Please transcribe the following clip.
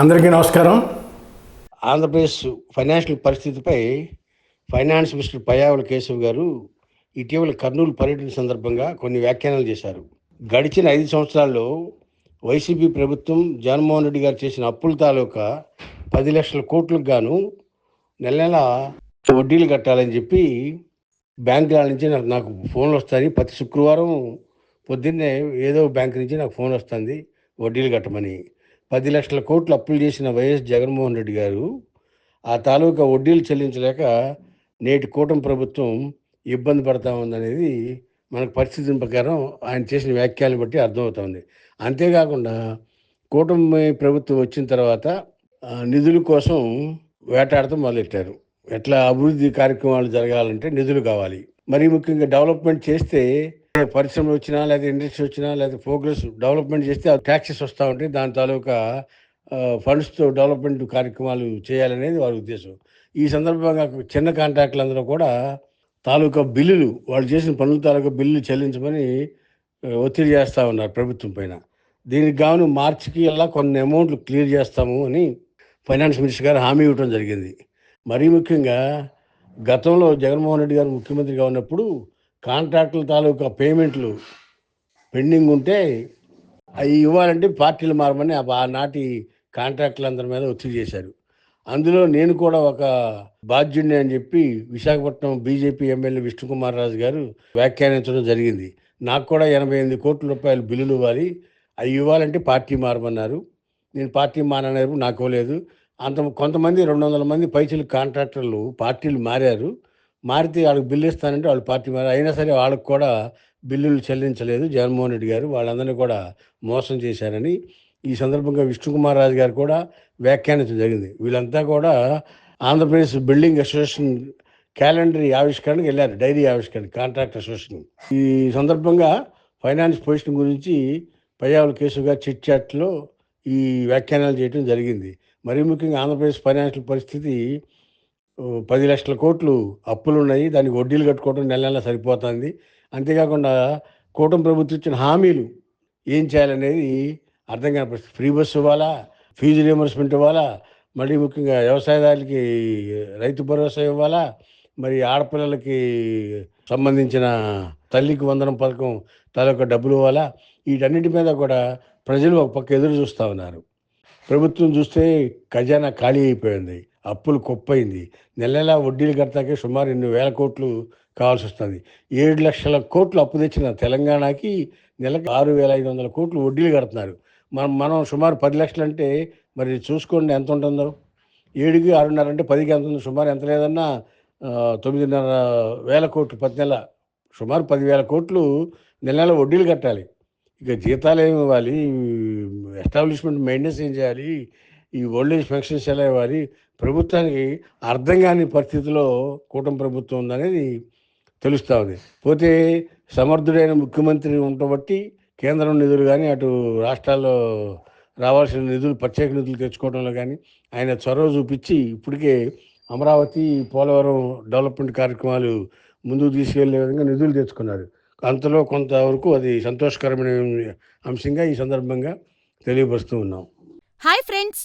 అందరికీ నమస్కారం. ఆంధ్రప్రదేశ్ ఫైనాన్షియల్ పరిస్థితిపై ఫైనాన్స్ మినిస్టర్ పయ్యావుల కేశవ్ గారు ఇటీవల కర్నూలు పర్యటన సందర్భంగా కొన్ని వ్యాఖ్యానాలు చేశారు. గడిచిన ఐదు సంవత్సరాల్లో వైసీపీ ప్రభుత్వం జగన్మోహన్ రెడ్డి గారు చేసిన అప్పుల తాలూకా పది లక్షల కోట్లకు గాను నెల నెల వడ్డీలు కట్టాలని చెప్పి బ్యాంకుల నుంచి నాకు నాకు ఫోన్లు వస్తాయి. ప్రతి శుక్రవారం పొద్దున్నే ఏదో బ్యాంక్ నుంచి నాకు ఫోన్ వస్తుంది వడ్డీలు కట్టమని. పది లక్షల కోట్లు అప్పులు చేసిన వైఎస్ జగన్మోహన్ రెడ్డి గారు ఆ తాలూకా వడ్డీలు చెల్లించలేక నేటి కూటమి ప్రభుత్వం ఇబ్బంది పడతా ఉందనేది మనకు పరిస్థితి ప్రకారం ఆయన చేసిన వ్యాఖ్యలను బట్టి అర్థమవుతుంది అంతేకాకుండా కూటమి ప్రభుత్వం వచ్చిన తర్వాత నిధుల కోసం వేటాడటం మొదలెట్టారు. ఎట్లా అభివృద్ధి కార్యక్రమాలు జరగాలంటే నిధులు కావాలి. మరి ముఖ్యంగా డెవలప్మెంట్ చేస్తే పరిశ్రమలు వచ్చినా లేదా ఇండస్ట్రీ వచ్చినా లేదా ప్రోగ్రెస్ డెవలప్మెంట్ చేస్తే ట్యాక్సెస్ వస్తూ ఉంటాయి. దాని తాలూకా ఫండ్స్తో డెవలప్మెంట్ కార్యక్రమాలు చేయాలనేది వారి ఉద్దేశం. ఈ సందర్భంగా చిన్న కాంట్రాక్టులు అందరూ కూడా తాలూకా బిల్లులు వాళ్ళు చేసిన పనుల తాలూకా బిల్లులు చెల్లించమని ఒత్తిడి చేస్తూ ఉన్నారు ప్రభుత్వం పైన. దీనికి గాను మార్చికి అలా కొన్ని అమౌంట్లు క్లియర్ చేస్తాము అని ఫైనాన్స్ మినిస్టర్ గారు హామీ ఇవ్వడం జరిగింది. మరీ ముఖ్యంగా గతంలో జగన్మోహన్ రెడ్డి గారు ముఖ్యమంత్రిగా ఉన్నప్పుడు కాంట్రాక్టుల తాలూకా పేమెంట్లు పెండింగ్ ఉంటే అవి ఇవ్వాలంటే పార్టీలు మారమని ఆ- ఆనాటి కాంట్రాక్టులందరి మీద ఒత్తిడి చేశారు. అందులో నేను కూడా ఒక బాధ్యుడిని అని చెప్పి విశాఖపట్నం బీజేపీ ఎమ్మెల్యే విష్ణుకుమార్ రాజు గారు వ్యాఖ్యానించడం జరిగింది. నాకు కూడా ఎనభై ఎనిమిది కోట్ల రూపాయలు బిల్లులు ఇవ్వాలి. అవి ఇవ్వాలంటే పార్టీ మారమన్నారు. నేను పార్టీ మారనేది నాకు ఇవ్వలేదు. అంత కొంతమంది రెండు వందల మంది పైసలు కాంట్రాక్టర్లు పార్టీలు మారారు. మారితే వాళ్ళకి బిల్లు ఇస్తానంటే వాళ్ళు పార్టీ మారి అయినా సరే వాళ్ళకు కూడా బిల్లులు చెల్లించలేదు. జగన్మోహన్ రెడ్డి గారు వాళ్ళందరినీ కూడా మోసం చేశారని ఈ సందర్భంగా విష్ణుకుమార్ రాజు గారు కూడా వ్యాఖ్యానించడం జరిగింది. వీళ్ళంతా కూడా ఆంధ్రప్రదేశ్ బిల్డింగ్ అసోసియేషన్ క్యాలెండర్ ఆవిష్కరణకు వెళ్ళారు డైరీ ఆవిష్కరణ కాంట్రాక్ట్ అసోసియేషన్. ఈ సందర్భంగా ఫైనాన్స్ పొజిషన్ గురించి పయ్యావుల కేసు గారు చిట్ చాట్లో ఈ వ్యాఖ్యానాలు చేయడం జరిగింది. మరీ ముఖ్యంగా ఆంధ్రప్రదేశ్ ఫైనాన్షియల్ పరిస్థితి పది లక్షల కోట్లు అప్పులు ఉన్నాయి దానికి వడ్డీలు కట్టుకోవడం నెల నెల సరిపోతుంది. అంతేకాకుండా కూటమి ప్రభుత్వం ఇచ్చిన హామీలు ఏం చేయాలనేది అర్థం కాని పరిస్థితి. ఫ్రీ బస్సు ఇవ్వాలా? ఫీజు రియంబర్స్మెంట్ ఇవ్వాలా? మళ్ళీ ముఖ్యంగా వ్యవసాయదారులకి రైతు భరోసా ఇవ్వాలా? మరి ఆడపిల్లలకి సంబంధించిన తల్లికి వందనం పథకం తాలూకా డబ్బులు ఇవ్వాలా? వీటన్నిటి మీద కూడా ప్రజలు ఒక పక్క ఎదురు చూస్తూ ఉన్నారు. ప్రభుత్వం చూస్తే ఖజానా ఖాళీ అయిపోయింది. అప్పులు కుప్పైంది నెల నెల వడ్డీలు కడతాకే సుమారు ఎన్ని వేల కోట్లు కావాల్సి వస్తుంది ఏడు లక్షల కోట్లు అప్పు తెచ్చిన తెలంగాణకి నెలకు ఆరు వేల ఐదు వందల కోట్లు వడ్డీలు కడుతున్నారు. మనం మనం సుమారు పది లక్షలు అంటే మరి చూసుకోండి ఎంత ఉంటుందో. ఏడుకి ఆరున్నర అంటే పదికి ఎంత ఉంది సుమారు ఎంత లేదన్నా తొమ్మిదిన్నర వేల కోట్లు పది నెల. సుమారు పదివేల కోట్లు నెల నెల వడ్డీలు కట్టాలి. ఇక జీతాలు ఏమి ఇవ్వాలి? ఎస్టాబ్లిష్మెంట్ మెయింటెనెన్స్ ఏం చేయాలి. ఈ ఓల్డేజ్ పెన్షన్ సెలవు వారి ప్రభుత్వానికి అర్థం కాని పరిస్థితిలో కూటమి ప్రభుత్వం ఉందనేది తెలుస్తూ ఉంది. పోతే సమర్థుడైన ముఖ్యమంత్రి ఉండబట్టి కేంద్రం నిధులు కానీ అటు రాష్ట్రాల్లో రావాల్సిన నిధులు ప్రత్యేక నిధులు తెచ్చుకోవడంలో కానీ ఆయన చొరవ చూపించి ఇప్పటికే అమరావతి పోలవరం డెవలప్మెంట్ కార్యక్రమాలు ముందుకు తీసుకెళ్ళే విధంగా నిధులు తెచ్చుకున్నారు. అంతలో కొంతవరకు అది సంతోషకరమైన అంశంగా ఈ సందర్భంగా తెలియపరుస్తూ ఉన్నాం. Hi friends